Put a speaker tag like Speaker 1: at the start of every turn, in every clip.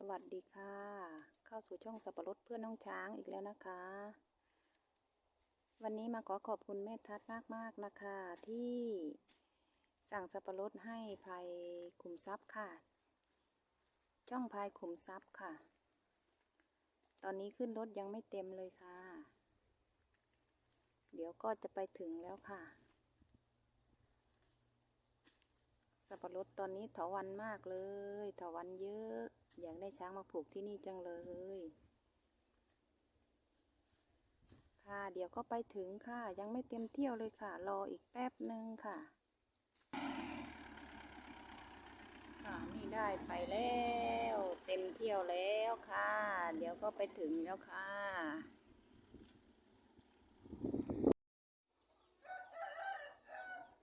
Speaker 1: สวัสดีค่ะ เข้าสู่ช่องสับปะรดเพื่อนน้องช้างอีกแล้วนะคะ วันนี้มาขอขอบคุณแม่ทัศน์มากๆนะคะ ที่สั่งสับปะรดให้ภายขุมทรัพย์ค่ะ ช่องภายขุมทรัพย์ค่ะ ตอนนี้ขึ้นรถยังไม่เต็มเลยค่ะ เดี๋ยวก็จะไปถึงแล้วค่ะ สั บปะรดตอนนี้เถาวันมากเลยเถาวันเยอะ อยากได้ช้างมาผูกที่นี่จังเลย ค่ะเดี๋ยวก็ไปถึงค่ะ ยังไม่เต็มเที่ยวเลยค่ะ รออีกแป๊บหนึ่งค่ะ ค่ะนี่ได้ไปแล้ว เต็มเที่ยวแล้วค่ะ เดี๋ยวก็ไปถึงแล้วค่ะ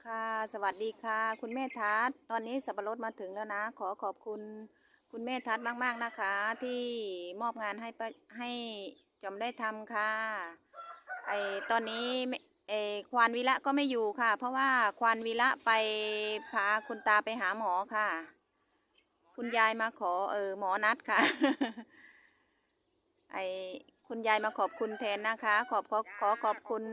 Speaker 1: ค่ะ สวัสดีค่ะ คุณแม่ทัศตอนนี้สับปะรดมาถึงแล้วนะ ขอขอบคุณคุณแม่ทัศมากๆนะคะ ที่มอบงานให้ให้จอมได้ทำค่ะไอตอนนี้ไอควานวีระก็ไม่อยู่ค่ะ เพราะว่าควานวีระไปพาคุณตาไปหาหมอค่ะ คุณยายมาขอเออหมอนัดค่ะไอคุณยายมาขอบคุณแทนนะคะ ขอบขอขอขอบคุณ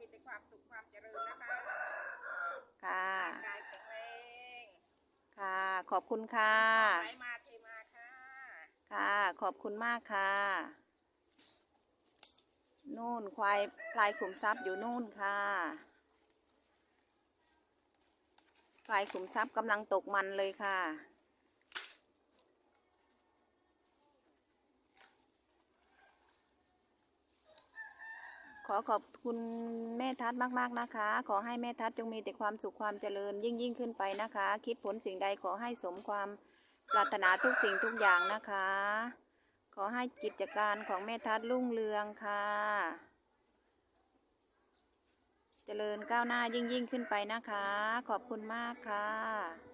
Speaker 2: ม่มีแต่ความสุขความเจริญนะคะ
Speaker 1: ค่ะ
Speaker 2: ร่างกายแข็งแรง
Speaker 1: ค่ะ ขอบคุณค่ะ
Speaker 2: ไหลมาเทมาค่ะ
Speaker 1: ค่ะ ขอบคุณมากค่ะ นู่นควายพลายขุมทรัพย์อยู่นู่นค่ะพลายขุมทรัพย์กำลังตกมันเลยค่ะ ขอขอบคุณแม่ทัศน์มากๆนะคะ ขอให้แม่ทัศน์จงมีแต่ความสุขความเจริญยิ่งยิ่งขึ้นไปนะคะ คิดผลสิ่งใดขอให้สมความปรารถนาทุกสิ่งทุกอย่างนะคะ ขอให้กิจการของแม่ทัศน์รุ่งเรืองค่ะ เจริญก้าวหน้ายิ่งยิ่งขึ้นไปนะคะ ขอบคุณมากค่ะ